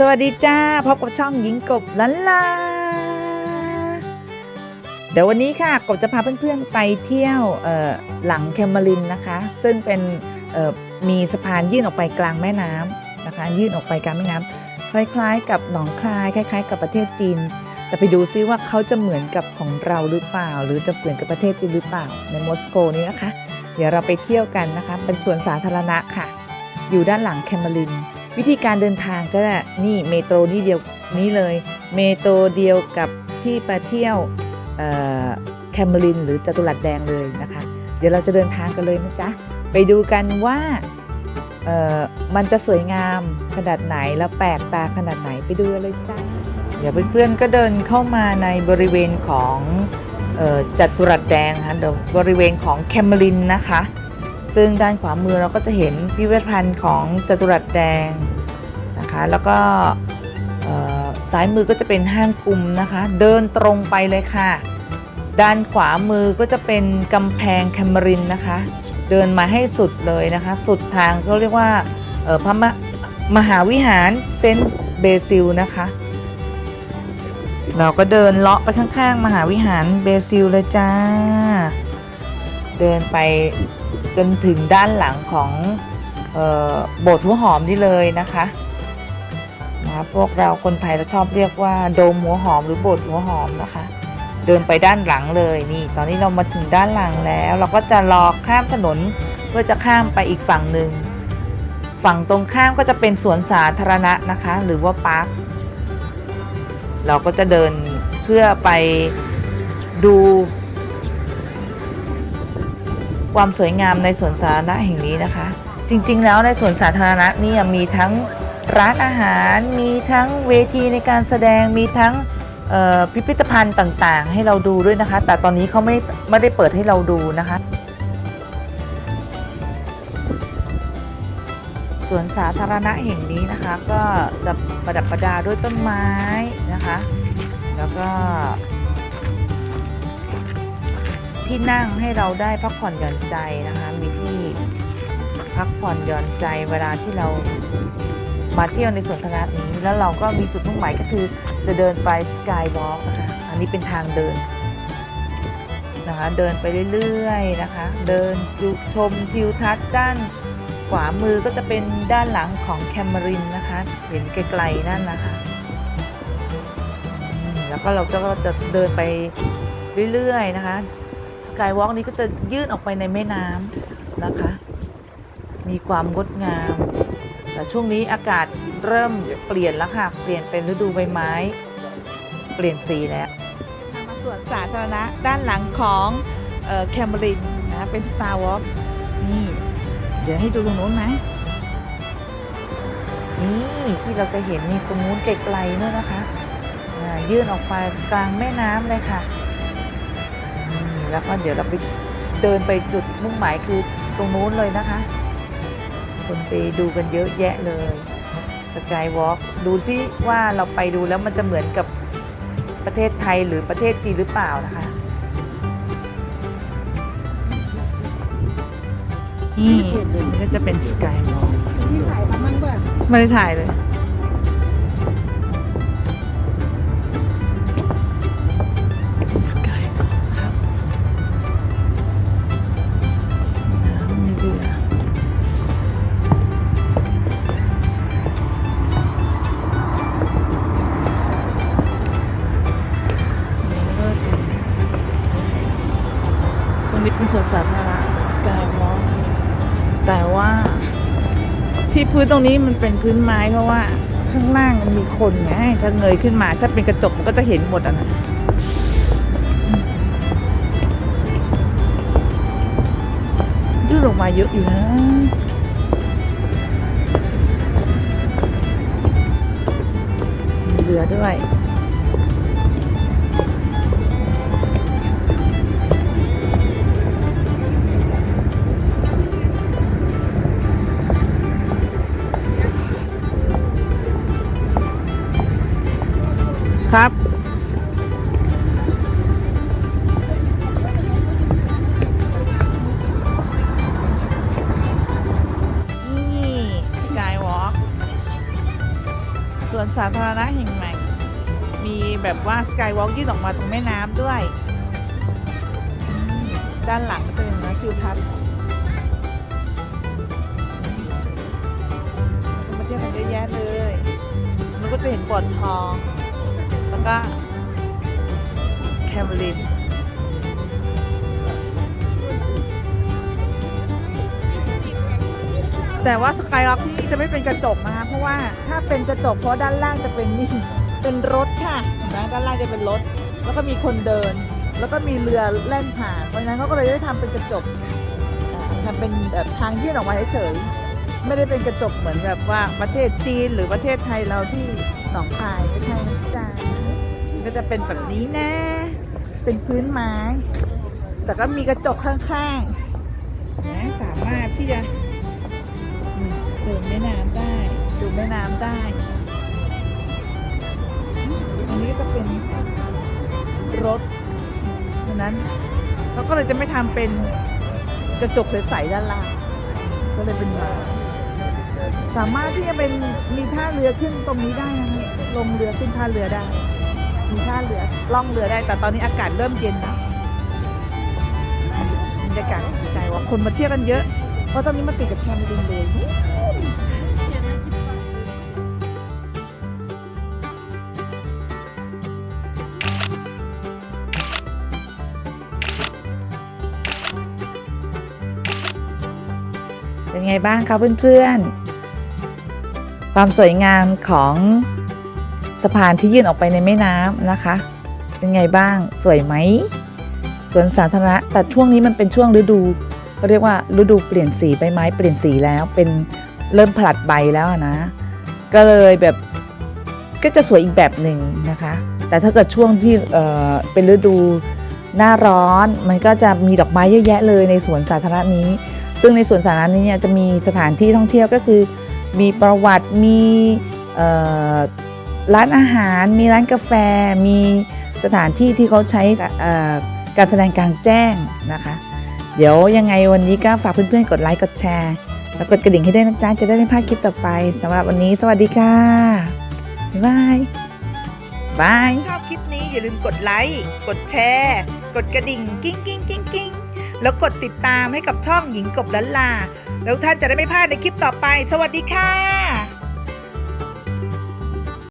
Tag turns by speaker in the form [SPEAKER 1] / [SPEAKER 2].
[SPEAKER 1] สวัสดีจ้าพบกับช่องหญิงกบลันลา เดี๋ยววันนี้ค่ะกบจะพาเพื่อนๆไปเที่ยวหลังแคมเมรินนะคะ ซึ่งเป็นมีสะพานยื่นออกไปกลางแม่น้ำนะคะ ยื่นออกไปกลางแม่น้ำคล้ายๆ กับหนองคลายคล้าย ๆ กับประเทศจีน แต่ไปดูซิว่าเขาจะเหมือนกับของเราหรือเปล่า หรือจะเหมือนกับประเทศจีนหรือเปล่าในมอสโกนี้นะคะ เดี๋ยวเราไปเที่ยวกันนะคะ เป็นสวนสาธารณะค่ะ อยู่ด้านหลังแคมเมริน วิธีการเดินทางก็ได้นี่เมโทรนี่เดียวนี้เลย เมโทรเดียวกับที่ไปเที่ยวแคมเมรินหรือจตุรัสแดงเลยนะคะ เดี๋ยวเราจะเดินทางกันเลยนะจ๊ะ ไปดูกันว่ามันจะสวยงามขนาดไหนแล้วแปลกตาขนาดไหนไปดูเลยจ้าเดี๋ยวเพื่อนๆก็เดินเข้ามาในบริเวณของออจัตุรัสแดงนะคะเดี๋ยวบริเวณของแคมเมรินนะคะ ซึ่งด้านขวามือเราก็จะเห็นพิพิธภัณฑ์ของจัตุรัสแดงนะคะแล้วก็ซ้ายมือก็จะเป็นห้างกลุ่มนะคะ เดินตรงไปเลยค่ะ ด้านขวามือก็จะเป็นกำแพงแคมรินนะคะ เดินมาให้สุดเลยนะคะ สุดทางเขาเรียกว่าพระมมหาวิหารเซนต์เบซิลนะคะ เราก็เดินเลาะไปข้างๆ มหาวิหารเบซิลเลยจ้า เดินไปจนถึงด้านหลังของออโบสถ์หัวหอมนี่เลยนะคะนะคะพวกเราคนไทยเราชอบเรียกว่าโดมหัวหอมหรือโบสถ์หัวหอมนะคะ เดินไปด้านหลังเลยนี่ ตอนนี้เรามาถึงด้านหลังแล้ว เราก็จะรอข้ามถนนเพื่อจะข้ามไปอีกฝั่งหนึ่งฝั่งตรงข้ามก็จะเป็นสวนสาธารณะนะคะ หรือว่าพาร์คเราก็จะเดินเพื่อไปดู ความสวยงามในสวนสาธารณะแห่งนี้นะคะ จริงๆ แล้วในสวนสาธารณะนี่มีทั้งร้านอาหาร มีทั้งเวทีในการแสดงมีทั้งพิพิธภัณฑ์ต่างๆ ให้เราดูด้วยนะคะ แต่ตอนนี้เขาไม่ไม่ได้เปิดให้เราดูนะคะสวนสาธารณะแห่งนี้นะคะ ก็จะประดับประดาด้วยต้นไม้นะคะ แล้วก็ ที่นั่งให้เราได้พักผ่อนหย่อนใจนะคะ มีที่พักผ่อนหย่อนใจเวลาที่เรามาเที่ยวในสวนสาธารณะนี้แล้วเราก็มีจุดมุ่งหมายก็คือจะเดินไปสกายวอล์กนะคะอันนี้เป็นทางเดินนะคะเดินไปเรื่อยๆนะคะ เดินชมทิวทัศน์ด้านขวามือก็จะเป็นด้านหลังของแคมรินนะคะ เห็นไกลๆนั่นนะคะแล้วก็เราก็จะเดินไปเรื่อยๆนะคะ กายวอล์กนี้ก็จะยื่นออกไปในแม่น้ำนะคะ มีความงดงาม แต่ช่วงนี้อากาศเริ่มเปลี่ยนแล้วค่ะ เปลี่ยนเป็นฤดูใบไม้ เปลี่ยนสีแล้วมาสวนสาธารณะด้านหลังของแคมเบรินนะเป็น Star Walk นี่ เดี๋ยวให้ดูตรงนู้นไหมนี่ที่เราจะเห็นนี่ตรงนู้นไกลๆนู่นนะคะยื่นออกไปกลางแม่น้ำเลยค่ะ แล้วก็เดี๋ยวเราไปเดินไปจุดมุ่งหมายคือตรงนู้นเลยนะคะ คนไปดูกันเยอะแยะเลยสกายวอล์กดูซิว่าเราไปดูแล้วมันจะเหมือนกับประเทศไทยหรือประเทศจีนหรือเปล่านะคะ นี่ก็จะเป็นสกายวอล์ก
[SPEAKER 2] ที่ถ่ายมามั่งเบื่อ
[SPEAKER 1] ไม่ได้ถ่ายเลย สวนสาธารณะสกายวอล์กแต่ว่าที่พื้นตรงนี้มันเป็นพื้นไม้เพราะว่าข้างล่างมันมีคนไงถ้าเงยขึ้นมา ถ้าเป็นกระจกมันก็จะเห็นหมดอะนะดออกมาเยอะอยู่นะเรือด้วย ครับ นี่สกายวอล์กสวนสาธารณะแห่งใหม่ มีแบบว่าสกายวอล์กยื่นออกมาตรงแม่น้ำด้วย ด้านหลังก็เป็นนะทิวทัศน์มาเที่ยวกันเยอะแยะเลยมันก็จะเห็นบ่อนทอง แล้วก็แคมรินแต่ว่าสกายวอกที่นี่จะไม่เป็นกระจกนะคะเพราะว่าถ้าเป็นกระจกเพราะด้านล่างจะเป็นนี่เป็นรถค่ะเห็นไหมด้านล่างจะเป็นรถ แล้วก็มีคนเดิน แล้วก็มีเรือแล่นผ่านเพราะฉะนั้นเขาก็เลยได้ทำเป็นกระจกอ่าทำเป็นแบบทางยื่นออกมาเฉยๆ ไม่ได้เป็นกระจกเหมือนแบบว่าประเทศจีนหรือประเทศไทยเราที่หนองคายไม่ใช่นะจ๊ะมันก็จะเป็นแบบนี้นะ เป็นพื้นไม้ แต่ก็มีกระจกข้างๆนะสามารถที่จะอืมเดินแม่น้ำได้ ดูแม่น้ำได้อืมอันนี้ก็จะเป็นรถดังนั้นเขาก็เลยจะไม่ทำเป็นกระจกใสๆด้านล่างก็เลยเป็นแบบ สามารถที่จะเป็นมีท่าเรือขึ้นตรงนี้ได้นะคะลงเรือขึ้นท่าเรือได้ มีท่าเรือล่องเรือได้ แต่ตอนนี้อากาศเริ่มเย็นแล้วบรรยากาศสกายว่าคนมาเที่ยวกันเยอะ เพราะตอนนี้มันติดกับแคมเปญเลยเป็นไงบ้างคะเพื่อนๆ ความสวยงามของสะพานที่ยื่นออกไปในแม่น้ำนะคะ เป็นไงบ้างสวยไหมสวนสาธารณะแต่ช่วงนี้มันเป็นช่วงฤดูเขาเรียกว่าฤดูเปลี่ยนสีใบไม้เปลี่ยนสีแล้วเป็นเริ่มผลัดใบแล้วนะ ก็เลยแบบก็จะสวยอีกแบบหนึ่งนะคะ แต่ถ้าเกิดช่วงที่เเป็นฤดูหน้าร้อนมันก็จะมีดอกไม้เยอะแยะเลยในสวนสาธารณะนี้ ซึ่งในสวนสาธารณะนี้เนี่ยจะมีสถานที่ท่องเที่ยวก็คือ มีประวัติมีร้านอาหาร มีร้านกาแฟ มีสถานที่ที่เขาใช้การแสดงกลางแจ้งนะคะ เดี๋ยวยังไงวันนี้ก็ฝากเพื่อนๆ กดไลค์กดแชร์แล้วกดกระดิ่งให้ด้วยนะจ๊ะจะได้ไม่พลาดคลิปต่อไปสำหรับวันนี้ สวัสดีค่ะ บ๊ายบายบายชอบคลิปนี้อย่าลืมกดไลค์กดแชร์ กดกระดิ่งกิ้งกิ้งกิ้งกิ้งแล้วกดติดตามให้กับช่องหญิงกบลันลา แล้วท่านจะได้ไม่พลาดในคลิปต่อไป สวัสดีค่ะ